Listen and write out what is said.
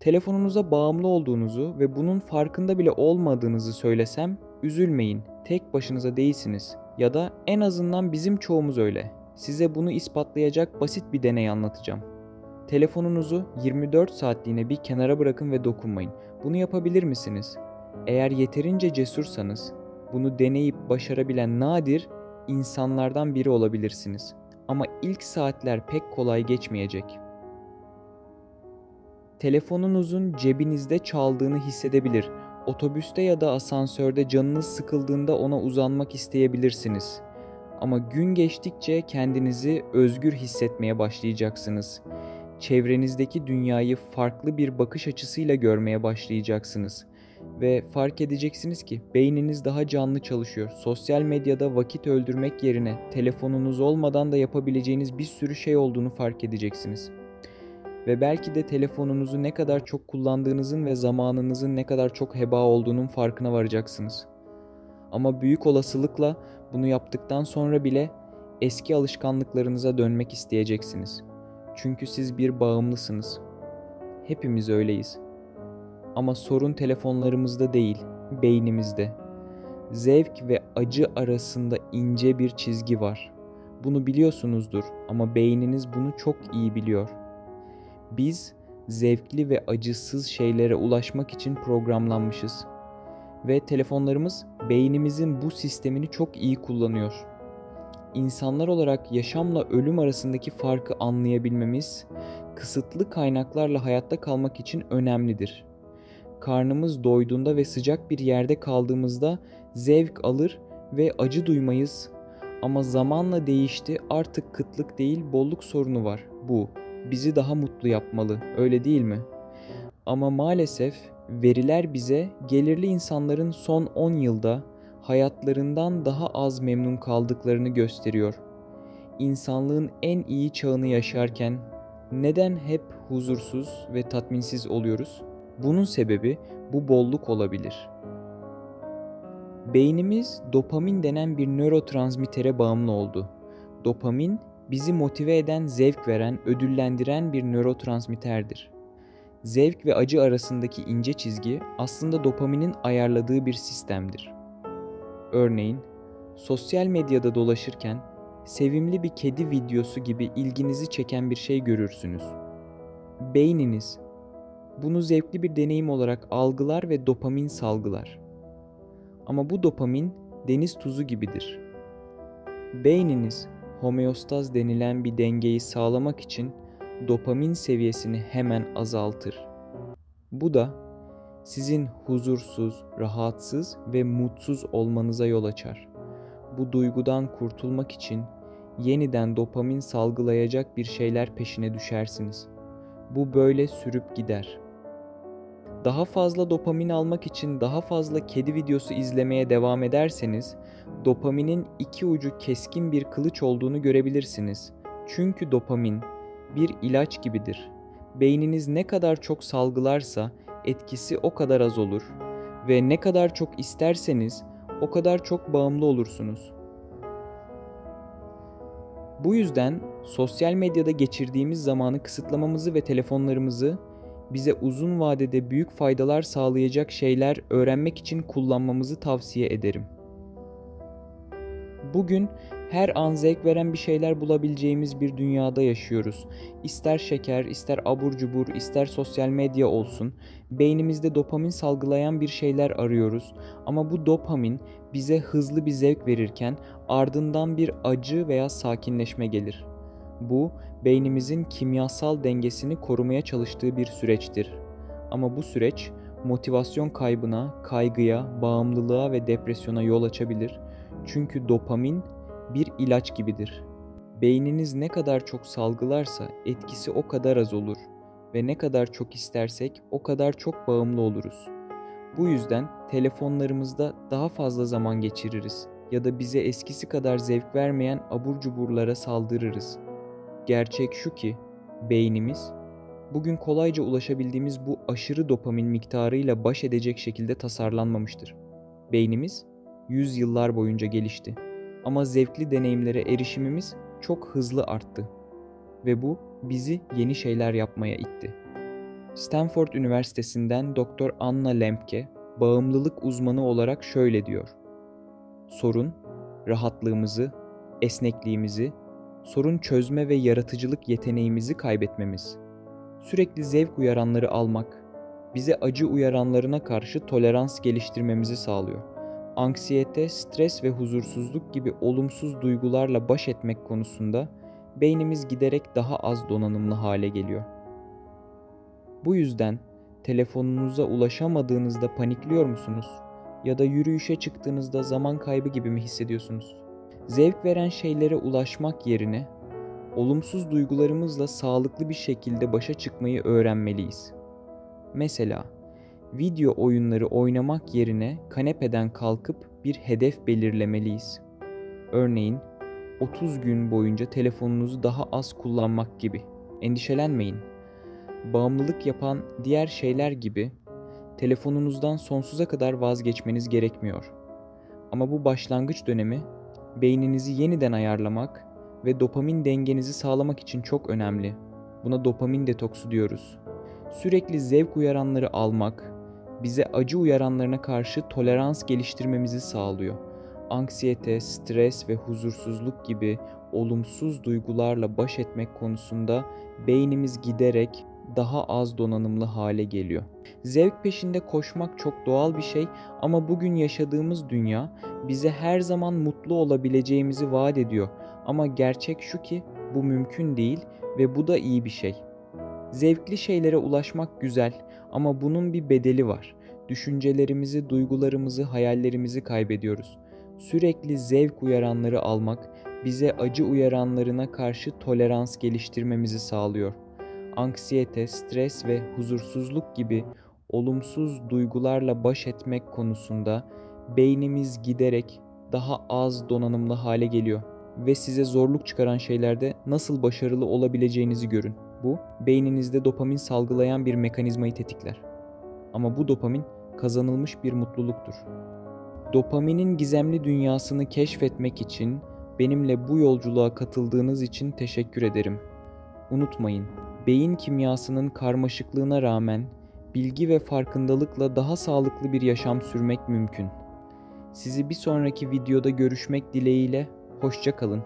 telefonunuza bağımlı olduğunuzu ve bunun farkında bile olmadığınızı söylesem üzülmeyin. Tek başınıza değilsiniz ya da en azından bizim çoğumuz öyle. Size bunu ispatlayacak basit bir deney anlatacağım. Telefonunuzu 24 saatliğine bir kenara bırakın ve dokunmayın. Bunu yapabilir misiniz? Eğer yeterince cesursanız bunu deneyip başarabilen nadir insanlardan biri olabilirsiniz. Ama ilk saatler pek kolay geçmeyecek. Telefonunuzun cebinizde çaldığını hissedebilir. Otobüste ya da asansörde canınız sıkıldığında ona uzanmak isteyebilirsiniz. Ama gün geçtikçe kendinizi özgür hissetmeye başlayacaksınız. Çevrenizdeki dünyayı farklı bir bakış açısıyla görmeye başlayacaksınız ve fark edeceksiniz ki beyniniz daha canlı çalışıyor. Sosyal medyada vakit öldürmek yerine telefonunuz olmadan da yapabileceğiniz bir sürü şey olduğunu fark edeceksiniz. Ve belki de telefonunuzu ne kadar çok kullandığınızın ve zamanınızın ne kadar çok heba olduğunun farkına varacaksınız. Ama büyük olasılıkla bunu yaptıktan sonra bile eski alışkanlıklarınıza dönmek isteyeceksiniz. Çünkü siz bir bağımlısınız. Hepimiz öyleyiz. Ama sorun telefonlarımızda değil, beynimizde. Zevk ve acı arasında ince bir çizgi var. Bunu biliyorsunuzdur ama beyniniz bunu çok iyi biliyor. Biz zevkli ve acısız şeylere ulaşmak için programlanmışız. Ve telefonlarımız beynimizin bu sistemini çok iyi kullanıyor. İnsanlar olarak yaşamla ölüm arasındaki farkı anlayabilmemiz, kısıtlı kaynaklarla hayatta kalmak için önemlidir karnımız doyduğunda ve sıcak bir yerde kaldığımızda zevk alır ve acı duymayız. Ama zamanla değişti. Artık kıtlık değil, bolluk sorunu var. Bu bizi daha mutlu yapmalı. Öyle değil mi? Ama maalesef veriler bize gelirli insanların son 10 yılda hayatlarından daha az memnun kaldıklarını gösteriyor. İnsanlığın en iyi çağını yaşarken neden hep huzursuz ve tatminsiz oluyoruz? Bunun sebebi bu bolluk olabilir. Beynimiz dopamin denen bir nörotransmitere bağımlı oldu. Dopamin bizi motive eden, zevk veren, ödüllendiren bir nörotransmitterdir. Zevk ve acı arasındaki ince çizgi aslında dopaminin ayarladığı bir sistemdir. Örneğin, sosyal medyada dolaşırken sevimli bir kedi videosu gibi ilginizi çeken bir şey görürsünüz. Beyniniz bunu zevkli bir deneyim olarak algılar ve dopamin salgılar. Ama bu dopamin deniz tuzu gibidir. Beyniniz homeostaz denilen bir dengeyi sağlamak için dopamin seviyesini hemen azaltır. Bu da sizin huzursuz, rahatsız ve mutsuz olmanıza yol açar. Bu duygudan kurtulmak için yeniden dopamin salgılayacak bir şeyler peşine düşersiniz. Bu böyle sürüp gider.'' Daha fazla dopamin almak için daha fazla kedi videosu izlemeye devam ederseniz dopaminin iki ucu keskin bir kılıç olduğunu görebilirsiniz. Çünkü dopamin bir ilaç gibidir. Beyniniz ne kadar çok salgılarsa etkisi o kadar az olur ve ne kadar çok isterseniz o kadar çok bağımlı olursunuz. Bu yüzden sosyal medyada geçirdiğimiz zamanı kısıtlamamızı ve telefonlarımızı bize uzun vadede büyük faydalar sağlayacak şeyler öğrenmek için kullanmamızı tavsiye ederim. Bugün her an zevk veren bir şeyler bulabileceğimiz bir dünyada yaşıyoruz. İster şeker, ister abur cubur, ister sosyal medya olsun, beynimizde dopamin salgılayan bir şeyler arıyoruz. Ama bu dopamin bize hızlı bir zevk verirken ardından bir acı veya sakinleşme gelir. Bu beynimizin kimyasal dengesini korumaya çalıştığı bir süreçtir. Ama bu süreç motivasyon kaybına, kaygıya, bağımlılığa ve depresyona yol açabilir. Çünkü dopamin bir ilaç gibidir. Beyniniz ne kadar çok salgılarsa etkisi o kadar az olur ve ne kadar çok istersek o kadar çok bağımlı oluruz. Bu yüzden telefonlarımızda daha fazla zaman geçiririz ya da bize eskisi kadar zevk vermeyen abur cuburlara saldırırız. Gerçek şu ki beynimiz bugün kolayca ulaşabildiğimiz bu aşırı dopamin miktarıyla baş edecek şekilde tasarlanmamıştır. Beynimiz yüz yıllar boyunca gelişti ama zevkli deneyimlere erişimimiz çok hızlı arttı ve bu bizi yeni şeyler yapmaya itti. Stanford Üniversitesi'nden Dr. Anna Lembke, bağımlılık uzmanı olarak şöyle diyor. Sorun, rahatlığımızı, esnekliğimizi, sorun çözme ve yaratıcılık yeteneğimizi kaybetmemiz. Sürekli zevk uyaranları almak, bize acı uyaranlarına karşı tolerans geliştirmemizi sağlıyor. Anksiyete, stres ve huzursuzluk gibi olumsuz duygularla baş etmek konusunda beynimiz giderek daha az donanımlı hale geliyor. Bu yüzden telefonunuza ulaşamadığınızda panikliyor musunuz? Ya da yürüyüşe çıktığınızda zaman kaybı gibi mi hissediyorsunuz? Zevk veren şeylere ulaşmak yerine olumsuz duygularımızla sağlıklı bir şekilde başa çıkmayı öğrenmeliyiz. Mesela video oyunları oynamak yerine kanepeden kalkıp bir hedef belirlemeliyiz. Örneğin 30 gün boyunca telefonunuzu daha az kullanmak gibi. Endişelenmeyin. Bağımlılık yapan diğer şeyler gibi telefonunuzdan sonsuza kadar vazgeçmeniz gerekmiyor. Ama bu başlangıç dönemi beyninizi yeniden ayarlamak ve dopamin dengenizi sağlamak için çok önemli. Buna dopamin detoksu diyoruz. Sürekli zevk uyaranları almak bize acı uyaranlarına karşı tolerans geliştirmemizi sağlıyor. Anksiyete, stres ve huzursuzluk gibi olumsuz duygularla baş etmek konusunda beynimiz giderek daha az donanımlı hale geliyor. Zevk peşinde koşmak çok doğal bir şey ama bugün yaşadığımız dünya bize her zaman mutlu olabileceğimizi vaat ediyor. Ama gerçek şu ki bu mümkün değil ve bu da iyi bir şey. Zevkli şeylere ulaşmak güzel ama bunun bir bedeli var. Düşüncelerimizi, duygularımızı, hayallerimizi kaybediyoruz. Sürekli zevk uyaranları almak bize acı uyaranlarına karşı tolerans geliştirmemizi sağlıyor. Anksiyete, stres ve huzursuzluk gibi olumsuz duygularla baş etmek konusunda beynimiz giderek daha az donanımlı hale geliyor ve size zorluk çıkaran şeylerde nasıl başarılı olabileceğinizi görün. Bu beyninizde dopamin salgılayan bir mekanizmayı tetikler. Ama bu dopamin kazanılmış bir mutluluktur. Dopaminin gizemli dünyasını keşfetmek için benimle bu yolculuğa katıldığınız için teşekkür ederim. Unutmayın, beyin kimyasının karmaşıklığına rağmen bilgi ve farkındalıkla daha sağlıklı bir yaşam sürmek mümkün. Sizi bir sonraki videoda görüşmek dileğiyle hoşça kalın.